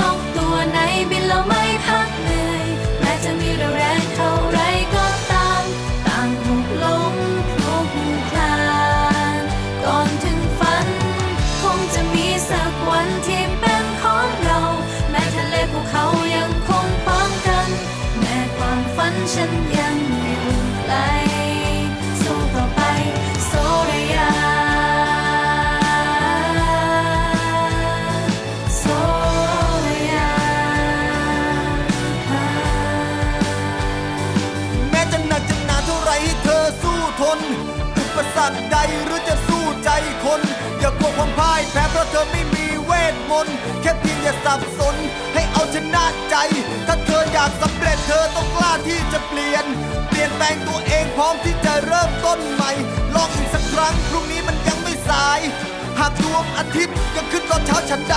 นกตัวไหนบินแล้วไม่พักเหนื่อยแม้จะมีแรงแรงเท่าไรก็ตาม ต่างถูกลงคลุกคลานก่อนถึงฝัน คงจะมีสักวันที่เป็นของเรา แม้ทะเลภูเขายังคงพร้อมกัน แม้ความฝันฉันยังอยู่ไกล ปสรรคใดหรือจะสู้ใจคน อย่ากลัวความพ่ายแพ้เพราะเธอไม่มีเวทมนต์แค่เพียงอย่าสับสน ให้เอาชนะใจ ถ้าเธออยากสำเร็จเธอต้องกล้าที่จะเปลี่ยน เปลี่ยนแปลงตัวเองพร้อมที่จะเริ่มต้นใหม่ ลองอีกสักครั้งพรุ่งนี้มันยังไม่สาย หากดวงอาทิตย์ยังขึ้นตอนเช้าฉันใด